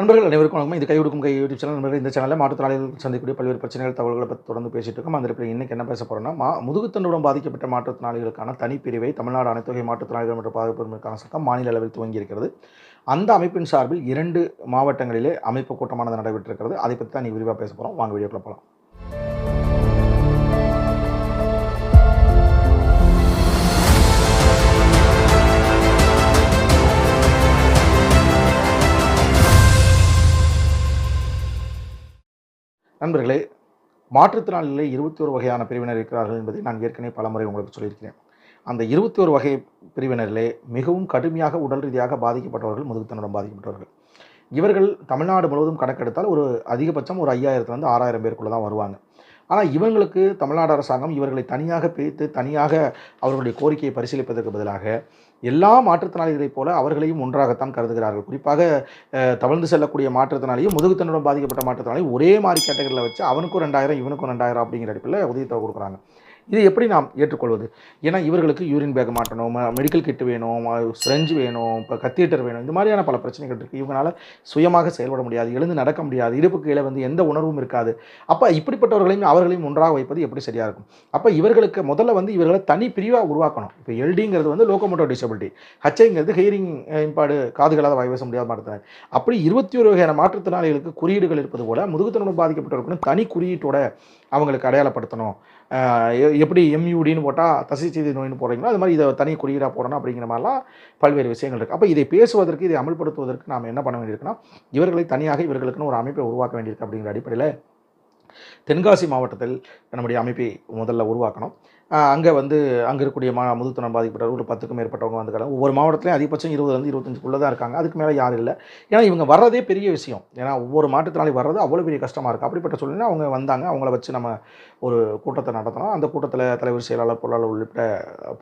நண்பர்கள் அனைவருக்கும் வணக்கம். இது கை கொடுக்கும் கை யூடியூப் சேனல். நண்பர்கள் இந்த சேனலில் மாற்றுத்திறனாளிகள் சந்திக்கக்கூடிய பல்வேறு பிரச்சனைகள் தகவல்களை பற்றி தொடர்ந்து பேசிட்டு இருக்கோம். அந்த இடத்துல இன்னைக்கு என்ன பேச போறோம்னா மா முதுகுத்தண்டுடன் பாதிக்கப்பட்ட மாற்றுத்திறனாளிகளுக்கான தனிப்பிரிவை தமிழ்நாடு அனைத்து வகை மாற்றுத்திறனாளிகள் மற்றும் பாதுகாப்பு சட்டம் மாநில அளவில் துவங்கி இருக்கிறது அந்த அமைப்பின் சார்பில் இரண்டு மாவட்டங்களிலே அமைப்பு கூட்டமானது நடைபெற்றிருக்கிறது. அதை பற்றி தான் நீ விரிவாக பேச போகிறோம் வாங்க வீடியோக்குள்ள போகலாம் நண்பர்களே மாற்றுத்திறனாளிகளே இருபத்தி ஒரு வகையான பிரிவினர் இருக்கிறார்கள் என்பதை நான் ஏற்கனவே பலமுறை உங்களுக்கு சொல்லியிருக்கிறேன். அந்த இருபத்தி ஒரு வகை பிரிவினரிலே மிகவும் கடுமையாக உடல் ரீதியாக பாதிக்கப்பட்டவர்கள் முதுகுத்தனுடன் பாதிக்கப்பட்டவர்கள். இவர்கள் தமிழ்நாடு முழுவதும் கணக்கெடுத்தால் ஒரு அதிகபட்சம் ஒரு ஐயாயிரத்துலேருந்து ஆறாயிரம் பேருக்குள்ள தான் வருவாங்க. ஆனால் இவங்களுக்கு தமிழ்நாடு அரசாங்கம் இவர்களை தனியாக பிரித்து தனியாக அவர்களுடைய கோரிக்கையை பரிசீலிப்பதற்கு பதிலாக எல்லா மாற்றுத்திறனாளிகளைப் போல அவர்களையும் ஒன்றாகத்தான் கருதுகிறார்கள். குறிப்பாக தவழ்ந்து செல்லக்கூடிய மாற்றுத்திறனாளியும் முதுகுத்தனுடன் பாதிக்கப்பட்ட மாற்றுத்திறனாளியும் ஒரே மாதிரி கேட்டகரியில் வச்சு அவனுக்கும் ரெண்டாயிரம் இவனுக்கும் ரெண்டாயிரம் அப்படிங்கிற அடிப்பில் உதவித்தொகை கொடுக்குறாங்க. இது எப்படி நாம் ஏற்றுக்கொள்வது? ஏன்னா இவர்களுக்கு யூரின் பேக் மாட்டணும் மெடிக்கல் கிட் வேணும் ஸ்ரெஞ்சு வேணும் இப்போ கத்தீட்டர் வேணும். இந்த மாதிரியான பல பிரச்சனைகள் இருக்குது இவங்களால சுயமாக செயல்பட முடியாது எழுந்து நடக்க முடியாது இடுப்பு கீழே வந்து எந்த உணர்வும் இருக்காது. அப்போ இப்படிப்பட்டவர்களையும் அவர்களையும் ஒன்றாக வைப்பது எப்படி சரியாக இருக்கும்? அப்போ இவர்களுக்கு முதல்ல வந்து இவர்களை தனி பிரிவாக உருவாக்கணும். இப்போ எல்டிங்கிறது வந்து லோக்கோமோட்டோ டிசபிலிட்டி ஹச்ஐங்கிறது ஹியரிங் இம்பாடு காதுகளால் வாய்வச முடியாத மாற்றுத்திறனாளி அப்படி இருபத்தி ஒரு வகையான மாற்றுத்திறனாளிகளுக்கு குறியீடுகள் இருப்பது போல முதுகுத்தனுடன் பாதிக்கப்பட்டவர்களுக்கு தனி குறியீட்டோட அவங்களுக்கு அடையாளப்படுத்தணும். எப்படி எம்யூடின்னு போட்டால் தசைச்செய்தி நோயின்னு போடுறீங்களோ அது மாதிரி இதை தனி குறியீடாக போடணும் அப்படிங்கிற மாதிரிலாம் பல்வேறு விஷயங்கள் இருக்குது அப்போ இதை பேசுவதற்கு இதை அமல்படுத்துவதற்கு நாம் என்ன பண்ண வேண்டியிருக்குன்னா இவர்களை தனியாக இவர்களுக்குன்னு ஒரு அமைப்பை உருவாக்க வேண்டியிருக்கு அப்படிங்கிற அடிப்படையில் தென்காசி மாவட்டத்தில் நம்முடைய அமைப்பை முதல்ல உருவாக்கணும். அங்கே வந்து அங்கே இருக்கக்கூடிய மா முதுகுத்தனம் பாதிக்கப்பட்டவர்கள் ஒரு பத்துக்கும் மேற்பட்டவங்க வந்துக்கலாம் ஒவ்வொரு மாவட்டத்திலையும் அதிகபட்சம் இருபதுலேருந்து இருபத்தஞ்சுக்குள்ளே தான் இருக்காங்க. அதுக்கு மேலே யாரும் இல்லை. ஏன்னா இவங்க வர்றதே பெரிய விஷயம். ஏன்னா ஒவ்வொரு மாற்றுத்திறனாளி வர்றது அவ்வளோ பெரிய கஷ்டமாக இருக்குது அப்படிப்பட்ட சூழ்நிலை அவங்க வந்தாங்க. அவங்கள வச்சு நம்ம ஒரு கூட்டத்தை நடத்தினோம் அந்த கூட்டத்தில் தலைவர் செயலாளர் பொருளாளர் உள்ளிட்ட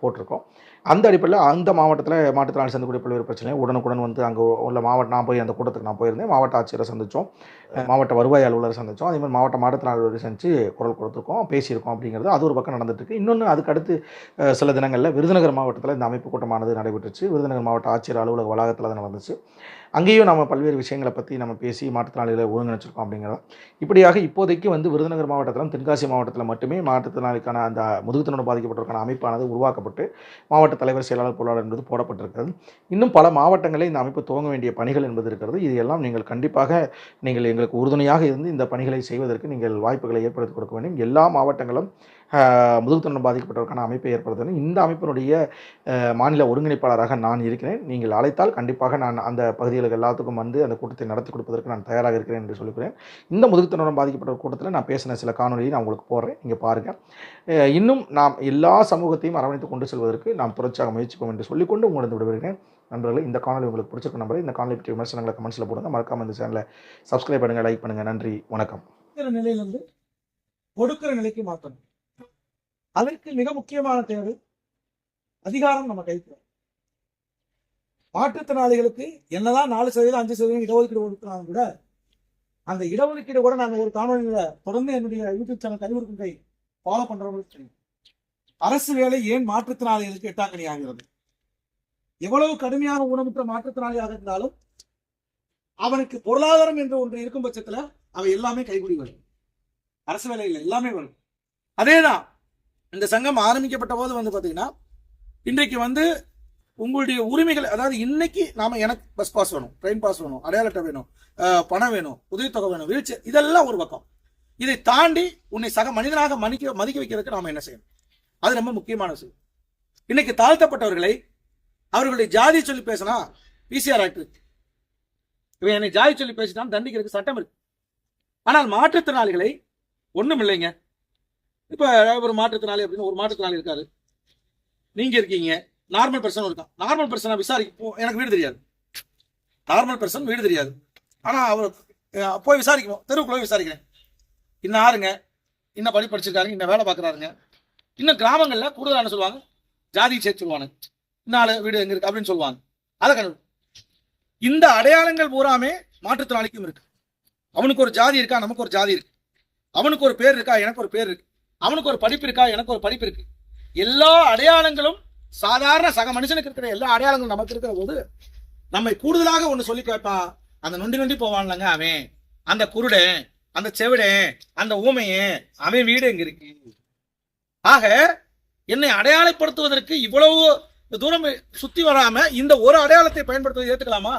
போட்டிருக்கோம். அந்த அடிப்படையில் அந்த மாவட்டத்தில் மாற்றுத்திறனாளி சந்திக்கக்கூடிய பல்வேறு பிரச்சனை உடனுக்குடன் வந்து அங்கே உள்ள மாவட்ட நான் போய் அந்த கூட்டத்துக்கு நான் போயிருந்தேன். மாவட்ட ஆட்சியரை சந்தித்தோம் மாவட்ட வருவாய் அலுவலரை சந்தித்தோம் அதே மாதிரி மாவட்ட மாற்றுத்திறனாளி சந்தித்து குரல் கொடுத்துருக்கோம். பேசியிருக்கோம் அப்படிங்கிறது அது ஒரு பக்கம் நடந்துட்டு இருக்கு. இன்னொன்று அதுக்கு அடுத்து சில தினங்களில் விருதுநகர் மாவட்டத்தில் இந்த அமைப்பு கூட்டமானது நடைபெற்றுச்சு. விருதுநகர் மாவட்ட ஆட்சியர் அலுவலக வளாகத்தில் அது நடந்துச்சு. அங்கேயும் நம்ம பல்வேறு விஷயங்களை பற்றி நம்ம பேசி மாற்றுத்திறனாளிகளை ஒருங்கிணைச்சிருக்கோம் அப்படிங்கிறத இப்படியாக இப்போதைக்கு வந்து விருதுநகர் மாவட்டத்திலும் தென்காசி மாவட்டத்தில் மட்டுமே மாற்றுத்திறனாளிக்கான அந்த முதுகுத்திறனுடன் பாதிக்கப்பட்டவருக்கான அமைப்பானது உருவாக்கப்பட்டு மாவட்ட தலைவர் செயலாளர் பொருளாளர் என்பது போடப்பட்டிருக்கிறது. இன்னும் பல மாவட்டங்களில் இந்த அமைப்பு துவங்க வேண்டிய பணிகள் என்பது இருக்கிறது. இது எல்லாம் நீங்கள் கண்டிப்பாக நீங்கள் எங்களுக்கு உறுதுணையாக இருந்து இந்த பணிகளை செய்வதற்கு நீங்கள் வாய்ப்புகளை ஏற்படுத்தி கொடுக்க வேண்டும். எல்லா மாவட்டங்களும் ஆஹ், பாதிக்கப்பட்டவருக்கான அமைப்பை ஏற்படுத்த வேண்டும் இந்த அமைப்பினுடைய மாநில ஒருங்கிணைப்பாளராக நான் இருக்கிறேன். நீங்கள் அழைத்தால் கண்டிப்பாக நான் அந்த பகுதிகளுக்கு எல்லாத்துக்கும் வந்து அந்த கூட்டத்தை நடத்தி கொடுப்பதற்கு நான் தயாராக இருக்கிறேன் என்று சொல்லிக்கிறேன். இந்த முதுகுத்திறனுடன் பாதிக்கப்பட்ட கூட்டத்தில் நான் பேசின சில காணொலியை நான் உங்களுக்கு போடுறேன். இங்கே பாருங்கள் இன்னும் நாம் எல்லா சமூகத்தையும் அரவணைத்து கொண்டு செல்வதற்கு நாம் தொடர்ச்சியாக முயற்சிப்போம் என்று சொல்லிக்கொண்டு உங்களுக்கு விடுவிடுகிறேன் நண்பர்களே இந்த காணொலி உங்களுக்கு பிடிச்சிருக்க நம்பரை இந்த காணொலி பற்றிய விமர்சனங்களை கமெண்ட்ஸில் போடுங்க. மறக்காம இந்த சேனலை சப்ஸ்கிரைப் பண்ணுங்கள் லைக் பண்ணுங்கள் நன்றி. வணக்கம். நிலையிலிருந்து கொடுக்கிற நிலைக்கு மாற்றணும். அதற்கு மிக முக்கியமான தேவை அதிகாரம் நம்ம கைக்கு மாற்றுத்திறனாளிகளுக்கு என்னதான் நாலு சதவீதம் அஞ்சு சதவீதம் இடஒதுக்கீடு கொடுக்கலாம் கூட அந்த இடஒதுக்கீடு கூட நாங்கள் ஒரு காணொலியில தொடர்ந்து என்னுடைய யூடியூப் சேனல் கைவிடுக்கும் ஃபாலோ பண்றவங்களுக்கு தெரியும். அரசு வேலை ஏன் மாற்றுத்திறனாளிகளுக்கு எட்டாக்கணி ஆகிறது எவ்வளவு கடுமையான ஊனமுற்ற மாற்றுத்திறனாளியாக இருந்தாலும் அவனுக்கு பொருளாதாரம் என்று ஒன்று இருக்கும் பட்சத்துல அவை எல்லாமே கைகூடி வரும். அரசு வேலைகள் எல்லாமே வரும். அதேதான் இந்த சங்கம் ஆரம்பிக்கப்பட்ட போது வந்து பார்த்தீங்கன்னா இன்றைக்கு வந்து உங்களுடைய உரிமைகள் அதாவது இன்னைக்கு நாம எனக்கு பஸ் பாஸ் வேணும் ட்ரெயின் பாஸ் வேணும் அடையாள அட்டை வேணும் பணம் வேணும் உதவித்தொகை வேணும் வீழ்ச்சி இதெல்லாம் ஒரு பக்கம். இதை தாண்டி உன்னை சக மனிதனாக மதிக்க மதிக்க வைக்கிறதுக்கு நாம என்ன செய்யணும்? அது ரொம்ப முக்கியமான விஷயம். இன்னைக்கு தாழ்த்தப்பட்டவர்களை அவர்களுடைய ஜாதி சொல்லி பேசினா பிசிஆர் ஆக்ட் இருக்கு. இவன் என்னை ஜாதி சொல்லி பேசிட்டான் தண்டிக்கிறதுக்கு சட்டம் இருக்கு. ஆனால் மாற்றுத்திறனாளிகளை ஒன்றும் இல்லைங்க. இப்போ ஒரு மாற்றுத்திறனாளி அப்படின்னு ஒரு மாற்றுத்திறனாளி இருக்காரு. நீங்க இருக்கீங்க. நார்மல் பர்சன் இருக்கான் நார்மல் பர்சனை விசாரிக்க எனக்கு வீடு தெரியாது. நார்மல் பர்சன் வீடு தெரியாது. ஆனால் அவர் போய் விசாரிக்கணும். தெருவுக்குள்ள போய் விசாரிக்கிறேன். இன்னும் ஆறுங்க. இன்னும் படி படிச்சிருக்காருங்க. இன்னும் வேலை பார்க்குறாருங்க. இன்னும் கிராமங்களில் கூடுதலான என்ன சொல்லுவாங்க? ஜாதி சேர்த்து சொல்லுவாங்க. நாலு வீடு எங்க இருக்கு அப்படின்னு சொல்லுவாங்க. அதை கண்டு இந்த அடையாளங்கள் பூராமே மாற்றுத்திறனாளிக்கும் இருக்கு. அவனுக்கு ஒரு ஜாதி இருக்கா? நமக்கு ஒரு ஜாதி இருக்கு. அவனுக்கு ஒரு பேர் இருக்கா? எனக்கு ஒரு பேர் இருக்கு. அவனுக்கு ஒரு படிப்பு இருக்கா? எனக்கு ஒரு படிப்பு இருக்கு. எல்லா அடையாளங்களும் சாதாரண சக மனுஷனுக்கு இருக்கிற எல்லா அடையாளங்களும் நமக்கு இருக்கிற போது நம்மை கூடுதலாக ஒன்று சொல்லி கேட்பான் அந்த நொண்டி நொண்டி போவான்லங்க அவன். அந்த குருடன் அந்த செவிடன் அந்த ஊமையன் அவன் வீடு எங்க இருக்கு. ஆக என்னை அடையாளப்படுத்துவதற்கு இவ்வளவு தூரம் சுத்தி வராம இந்த ஒரு அடையாளத்தை பயன்படுத்துவதை ஏற்றுக்கலாமா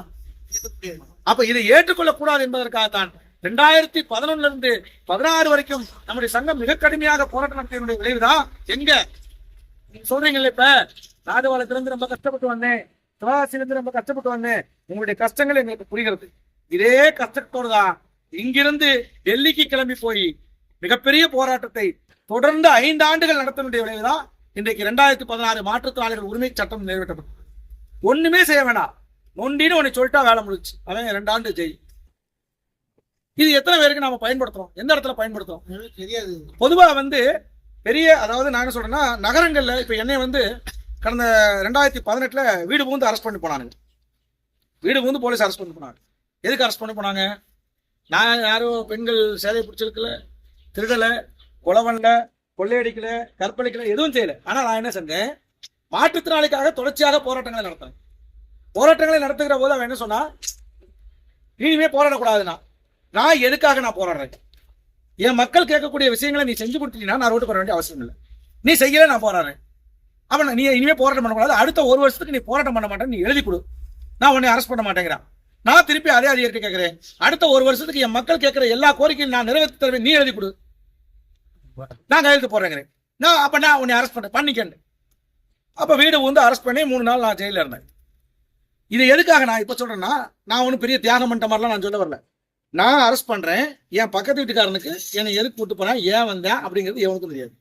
அப்ப இதை ஏற்றுக்கொள்ள கூடாது என்பதற்காகத்தான் ரெண்டாயிரத்தி பதினொன்னுல இருந்து பதினாறு வரைக்கும் நம்முடைய சங்கம் மிக கடுமையாக போராட்டம் நடத்தியனுடைய விளைவுதான் எங்க? நீங்க சொல்றீங்கல்ல இப்ப? ராஜபாலத்திலிருந்து ரொம்ப கஷ்டப்பட்டு வந்தேன். சிவாசிலிருந்து ரொம்ப கஷ்டப்பட்டு வந்தேன். உங்களுடைய கஷ்டங்கள் எங்களுக்கு புரிகிறது. இதே கஷ்டத்தோடு தான் இங்கிருந்து டெல்லிக்கு கிளம்பி போய் மிகப்பெரிய போராட்டத்தை தொடர்ந்து ஐந்து ஆண்டுகள் நடத்தினுடைய விளைவுதான் இன்றைக்கு ரெண்டாயிரத்தி பதினாறு மாற்றுத்திறனாளிகள் உரிமை சட்டம் நிறைவேற்றப்பட்டது. ஒண்ணுமே செய்ய வேண்டாம் நொண்டின்னு உன்னை சொல்லிட்டா வேலை முடிச்சு அவன் ரெண்டு ஆண்டு ஜெய். இது எத்தனை பேருக்கு நாம பயன்படுத்துறோம்? எந்த இடத்துல பயன்படுத்துறோம்? தெரியாது. பொதுவா வந்து பெரிய அதாவது நான் என்ன சொல்றேன்னா நகரங்கள்ல இப்ப என்னை வந்து கடந்த ரெண்டாயிரத்தி பதினெட்டுல வீடு புகுந்து அரெஸ்ட் பண்ணி போனானுங்க. வீடு புகுந்து போலீஸ் அரெஸ்ட் பண்ணி போனாங்க. எதுக்கு அரெஸ்ட் பண்ணி போனாங்க? நான் யாரும் பெண்கள் சேலையை பிடிச்சிருக்கல திருடல கொலவன்ல கொள்ளையடிக்கல கற்பழிக்கல எதுவும் செய்யல. ஆனா நான் என்ன செஞ்சேன்? மாற்றுத்திறனாளிக்காக தொடர்ச்சியாக போராட்டங்களை நடத்தினேன். போராட்டங்களை நடத்துகிற போது அவன் என்ன சொன்னா இனிமே போராடக்கூடாதுன்னா. நான் எதுக்காக நான் போராடுறேன்? என் மக்கள் கேட்கக்கூடிய விஷயங்களை நீ செஞ்சு கொடுத்தீங்கன்னா நான் ரோட்டு போற வேண்டிய அவசியம் இல்லை. நீ செய்யல நான் போராடுறேன். அவன் நீ இனிமே போராட்டம் பண்ணக்கூடாது அடுத்த ஒரு வருஷத்துக்கு நீ போராட்டம் பண்ண மாட்டேன் நீ எழுதி கொடு. நான் உன்னை அரெஸ்ட் பண்ண மாட்டேங்கிறான். நான் திருப்பி அதே அதிகாரிட்ட கேட்கிறேன். அடுத்த ஒரு வருஷத்துக்கு என் மக்கள் கேட்கிற எல்லா கோரிக்கையும் நான் நிறைவேற்றி தருவேன். நீ எழுதி கொடு. நான் கையெழுத்து போடுறேங்கிறேன். நான் அப்ப நான் உன்னை அரெஸ்ட் பண்ண பண்ணிக்கேன். அப்ப வீடு வந்து அரெஸ்ட் பண்ணி மூணு நாள் நான் ஜெயில இருந்தேன். இது எதுக்காக நான் இப்ப சொல்றேன்னா நான் ஒன்றும் பெரிய தியாகம் பண்ணிட்ட மாதிரிலாம் நான் சொல்ல வரல. நான் அரெஸ்ட் பண்றேன். என் பக்கத்து வீட்டுக்காரனுக்கு என்னை எதுக்கு கூட்டு போறேன் ஏன் வந்தேன் அப்படிங்கிறது எவனுக்கும் தெரியாது.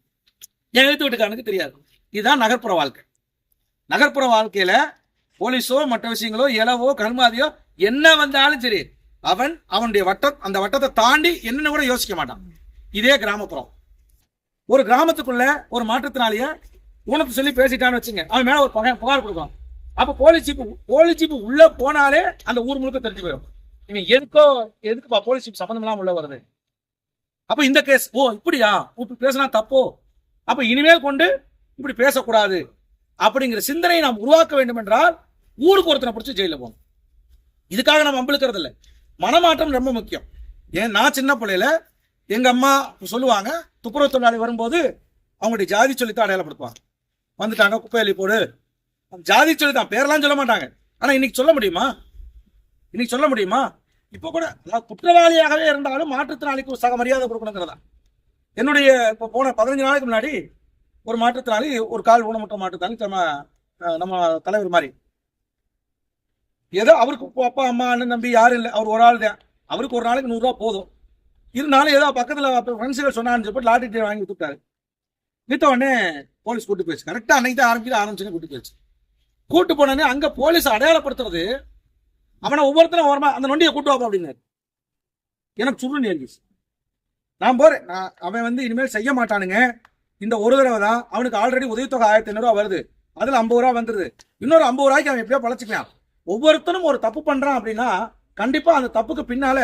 என் எழுத்து வீட்டுக்காரனுக்கு தெரியாது. இதுதான் நகர்ப்புற வாழ்க்கை. நகர்ப்புற வாழ்க்கையில போலீஸோ மற்ற விஷயங்களோ இலவோ கர்மாதியோ என்ன வந்தாலும் சரி அவன் அவனுடைய வட்டம் அந்த வட்டத்தை தாண்டி என்னன்னு கூட யோசிக்க மாட்டான். இதே கிராமப்புறம். ஒரு கிராமத்துக்குள்ள ஒரு மாற்றுத்திறனாளிய உனக்கு சொல்லி பேசிட்டான்னு வச்சுங்க. அவன் மேல ஒரு புகார் கொடுப்பான் அப்ப போலீஸ் ஜீப்பு போலீஸ் ஜீப்பு உள்ள போனாலே அந்த ஊர் முழுக்க தெரிஞ்சு போயிடும். இவன் எதுக்கோ எதுக்குப்பா போலீஸ் சம்மந்தமெல்லாம் உள்ள வருது? அப்போ இந்த கேஸ் ஓ இப்படியா? இப்படி பேசினா தப்போ? அப்போ இனிமேல் கொண்டு இப்படி பேசக்கூடாது. அப்படிங்கிற சிந்தனையை நாம் உருவாக்க வேண்டும் என்றால் ஊருக்கு ஒருத்தனை பிடிச்சி ஜெயில போகணும். இதுக்காக நம்ம அம்பளுக்கிறது இல்லை. மனமாற்றம் ரொம்ப முக்கியம். ஏன் நான் சின்ன பிள்ளையில எங்க அம்மா சொல்லுவாங்க துப்புரவு தொழிலாளி வரும்போது அவங்களுடைய ஜாதி சொல்லித்தான் அடையாளப்படுத்துவாங்க. வந்துட்டாங்க குப்பையலி போடு. ஜாதி சொல்லித்தான் பேரெல்லாம் சொல்ல மாட்டாங்க. ஆனா இன்னைக்கு சொல்ல முடியுமா? இன்னைக்கு சொல்ல முடியுமா? இப்போ கூட அதாவது குற்றவாளியாகவே இருந்தாலும் மாற்றுத்திறனாளிக்கு ஒரு சக மரியாதை கொடுக்கணுங்கிறதா? என்னுடைய இப்போ போன பதினஞ்சு நாளைக்கு முன்னாடி ஒரு மாற்றுத்திறனாளி ஒரு கால் ஊனமுற்ற மாற்றுத்திறனாளி நம்ம நம்ம தலைவர் மாதிரி. ஏதோ அவருக்கு அப்பா அம்மா அண்ணன் தம்பி யாரும் இல்லை. அவர் ஒரு ஆள் தான். அவருக்கு ஒரு நாளைக்கு நூறுரூவா போதும். இருந்தாலும் ஏதோ பக்கத்தில் ஃப்ரெண்ட்ஸுகள் சொன்னான்னு சொல்லிட்டு லாட்டரி டிக்கெட் வாங்கி கொடுத்தாரு. வித்த உடனே போலீஸ் கூட்டு போயிடுச்சு. கரெக்டாக அன்னைக்கு தான் ஆரம்பிக்கிற ஆரம்பிச்சுன்னு கூட்டு போயிடுச்சு. கூட்டு போனோடனே அங்கே போலீஸ் அடையாளப்படுத்துறது அவனை ஒவ்வொருத்தரும் ஓரமா அந்த நொண்டியை கூட்டு வாப்பா அப்படின்னாரு. எனக்கு சுருன்னு ஏறிச்சு நான் போறேன். நான் அவன் வந்து இனிமேல் செய்ய மாட்டானுங்க. இந்த ஒரு தடவை தான் அவனுக்கு ஆல்ரெடி உதவித்தொகை ஆயிரத்தி ஐநூறுவா வருது. அதுல ஐம்பது ரூபா வந்துருது. இன்னொரு ஐம்பது ரூபாய்க்கு அவன் எப்படியோ பழச்சிக்கலாம் ஒவ்வொருத்தனும் ஒரு தப்பு பண்றான் அப்படின்னா கண்டிப்பா அந்த தப்புக்கு பின்னால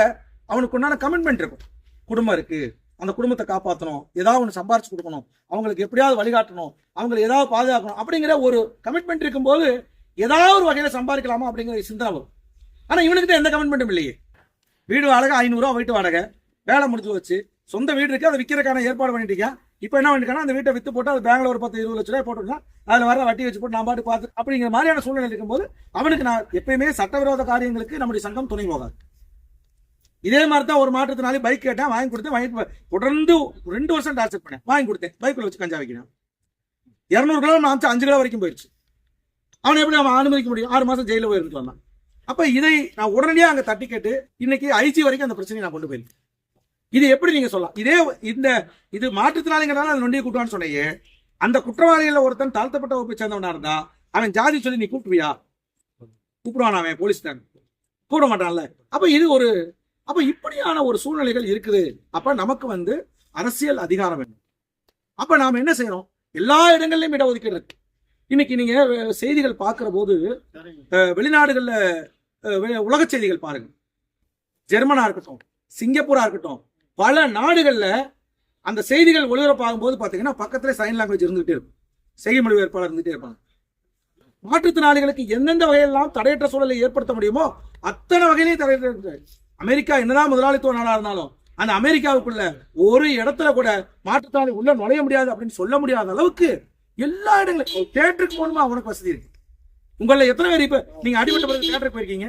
அவனுக்கு உண்டான கமிட்மெண்ட் இருக்கும். குடும்பம் இருக்கு. அந்த குடும்பத்தை காப்பாற்றணும் ஏதாவது ஒன்று சம்பாரிச்சு கொடுக்கணும். அவங்களுக்கு எப்படியாவது வழிகாட்டணும். அவங்களை ஏதாவது பாதுகாக்கணும். அப்படிங்கிற ஒரு கமிட்மெண்ட் இருக்கும்போது ஏதாவது ஒரு வகையில் சம்பாதிக்கலாமா அப்படிங்கிற சிந்தனை வரும். ஆனா இவனுக்கு தான் எந்த கமிட்மெண்ட்டும் இல்லையே. வீடு வாடகை ஐநூறுரூவா வீட்டு வாடகை. வேலை முடிஞ்சு வச்சு சொந்த வீடு இருக்கு அதை விற்கிறதுக்கான ஏற்பாடு பண்ணிட்டு இருக்கேன். இப்போ என்ன பண்ணிருக்கானா அந்த வீட்டை வித்து போட்டு அது பெங்களூர் ஒரு பத்து இருபது லட்ச ரூபாய் போட்டுருக்கான். அதில் வர வட்டி வச்சு போட்டு நான் பாட்டு பார்த்து அப்படிங்கிற மாதிரியான சூழ்நிலை இருக்கும்போது அவனுக்கு நான் எப்பயுமே சட்டவிரோத காரியங்களுக்கு நம்முடைய சங்கம் துணை போகாது. இதே மாதிரி தான் ஒரு மாற்றத்தினாலே பைக் கேட்டேன் வாங்கி கொடுத்தேன் வாங்கி தொடர்ந்து ரெண்டு வருஷம் டார்ச்சர் பண்ணேன். வாங்கி கொடுத்தேன். பைக்கில் வச்சு கஞ்சா வைக்கணும் இரநூறு கிலோ நான் அஞ்சு- கிலோ வரைக்கும் போயிடுச்சு அவனை எப்படி அவன் அனுமதிக்க முடியும்? ஆறு மாசம் ஜெயிலில் போயிருக்கலாம் அப்ப இதை நான் உடனடியாக அங்க தட்டி கேட்டு இன்னைக்கு ஐஜி வரைக்கும் அந்த பிரச்சனையை நான் கொண்டு போயிருக்கேன் இது எப்படி நீங்க சொல்லலாம்? இதே இந்த இது மாற்றுத்திறனாளிங்கிறதால அந்த நொண்டியை கூட்டுவான்னு சொன்னையே அந்த குற்றவாளிகள ஒருத்தன் தாழ்த்தப்பட்ட வகுப்பை சேர்ந்தவனா இருந்தா அவன் ஜாதி சொல்லி நீ கூப்பிடுவியா? கூப்பிடுவான் அவன் போலீஸ் தான் கூப்பிட மாட்டான்ல. அப்ப இது ஒரு அப்ப இப்படியான ஒரு சூழ்நிலைகள் இருக்குது. அப்ப நமக்கு வந்து அரசியல் அதிகாரம் வேணும். அப்ப நாம என்ன செய்யறோம்? எல்லா இடங்கள்லயும் இடஒதுக்கீடு இருக்கு. இன்னைக்கு நீங்க செய்திகள் பார்க்கிற போது வெளிநாடுகள்ல உலக செய்திகள் பாருங்க. ஜெர்மனா இருக்கட்டும் சிங்கப்பூரா இருக்கட்டும் பல நாடுகள்ல அந்த செய்திகள் ஒளிபரப்பாகும் போது பாத்தீங்கன்னா பக்கத்துல சைன் லாங்குவேஜ் இருந்துகிட்டே இருக்கும். செய்திமொழி வேட்பாளர் இருந்துகிட்டே இருப்பாங்க. மாற்றுத்திறனாளிகளுக்கு எந்தெந்த வகையெல்லாம் தடையற்ற சூழலை ஏற்படுத்த முடியுமோ அத்தனை வகையிலையும் தடையற்ற அமெரிக்கா என்னதான் முதலாளித்துவ நாடா இருந்தாலும் அந்த அமெரிக்காவுக்குள்ள ஒரு இடத்துல கூட மாற்றுத்திறனாளி உள்ள நுழைய முடியாது அப்படின்னு சொல்ல முடியாத அளவுக்கு எல்லா இடங்களும் தேட்டருக்கு போகணுமா? அவனுக்கு வசதி இருக்கு. உங்களை எத்தனை பேர் இப்ப நீங்க அடிபட்ட பிறகு தேட்டருக்கு போயிருக்கீங்க?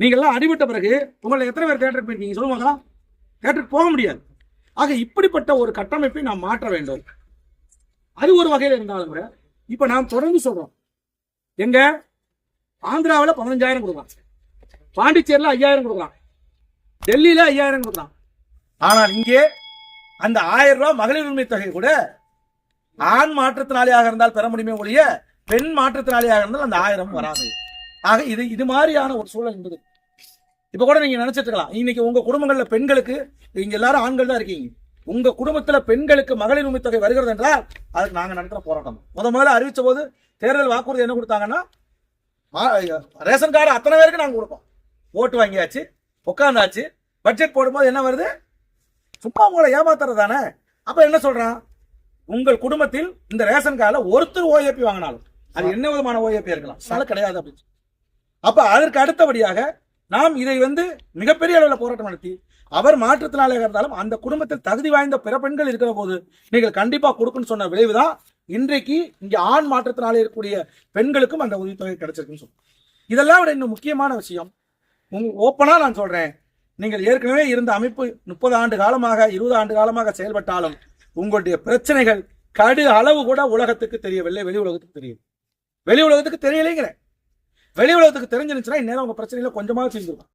நீங்க எல்லாம் அடிபட்ட பிறகு உங்களை எத்தனை பேர் தேட்டருக்கு போயிருக்கீங்க சொல்லுவாங்களா தேட்டருக்கு போக முடியாது. ஆக இப்படிப்பட்ட ஒரு கட்டமைப்பை நாம் மாற்ற வேண்டும். அது ஒரு வகையில் இருந்தாலும் கூட இப்ப நாம் தொடர்ந்து சொல்றோம். எங்க? ஆந்திராவில் பதினஞ்சாயிரம் கொடுக்கலாம். பாண்டிச்சேரியில் ஐயாயிரம் கொடுக்கலாம். டெல்லியில ஐயாயிரம் கொடுக்கலாம். ஆனால் இங்கே அந்த ஆயிரம் ரூபாய் மகளிர் உரிமை தொகை கூட ஆண் மாற்றுத்திறனாளியாக இருந்தால் பெற முடியுமே ஒழிய பெண் மாற்றுத்திறனாளியாக இருந்தால் அந்த ஆயிரம் வராது. ஆக இது இது மாதிரியான ஒரு சூழல் என்பது. இப்போ கூட நீங்க நினைச்சிட்டு இருக்கலாம். இன்னைக்கு உங்க குடும்பங்கள்ல பெண்களுக்கு இங்க எல்லாரும் ஆண்கள் தான் இருக்கீங்க. உங்க குடும்பத்துல பெண்களுக்கு மகளிர் உரிமை தொகை வருகிறது என்றால் அதுக்கு நாங்க நடத்துற போராட்டம். முத முதல்ல அறிவிச்ச போது தேர்தல் வாக்குறுதி என்ன கொடுத்தாங்கன்னா ரேஷன் கார்டு அத்தனை பேருக்கு நாங்க கொடுப்போம். ஓட்டு வாங்கியாச்சு உட்காந்தாச்சு பட்ஜெட் போடும்போது என்ன வருது? சும்மா உங்களை ஏமாத்துறது தானே அப்ப என்ன சொல்றான்? உங்கள் குடும்பத்தில் இந்த ரேஷன் கார்டில் ஒருத்தர் ஓஏபி வாங்கினாலும் அது என்ன விதமான ஓஏபி இருக்கலாம்? அதனால கிடையாது அப்படின்னு அப்ப அதற்கு அடுத்தபடியாக நாம் இதை வந்து மிகப்பெரிய அளவில் போராட்டம் நடத்தி அவர் மாற்றுத்திறனாளியாக இருந்தாலும் அந்த குடும்பத்தில் தகுதி வாய்ந்த பிற பெண்கள் இருக்கிற போது நீங்கள் கண்டிப்பா கொடுக்குன்னு சொன்ன விளைவுதான் இன்றைக்கு இங்க ஆண் மாற்றுத்திறனாளி இருக்கக்கூடிய பெண்களுக்கும் அந்த உதவித்தொகை கிடைச்சிருக்குன்னு சொல்றோம். இதெல்லாம் விட இன்னும் முக்கியமான விஷயம் உங்க ஓப்பனா நான் சொல்றேன். நீங்கள் ஏற்கனவே இருந்த அமைப்பு முப்பது ஆண்டு காலமாக இருபது ஆண்டு காலமாக செயல்பட்டாலும் உங்களுடைய பிரச்சனைகள் கடு அளவு கூட உலகத்துக்கு தெரியவில்லை வெளி உலகத்துக்கு தெரியும். வெளி உலகத்துக்கு தெரியலைங்கிறேன் வெளி உலகத்துக்கு தெரிஞ்சிருந்துச்சுன்னா இந்நேரம் உங்க பிரச்சனையில கொஞ்சமாக செஞ்சிருக்கும்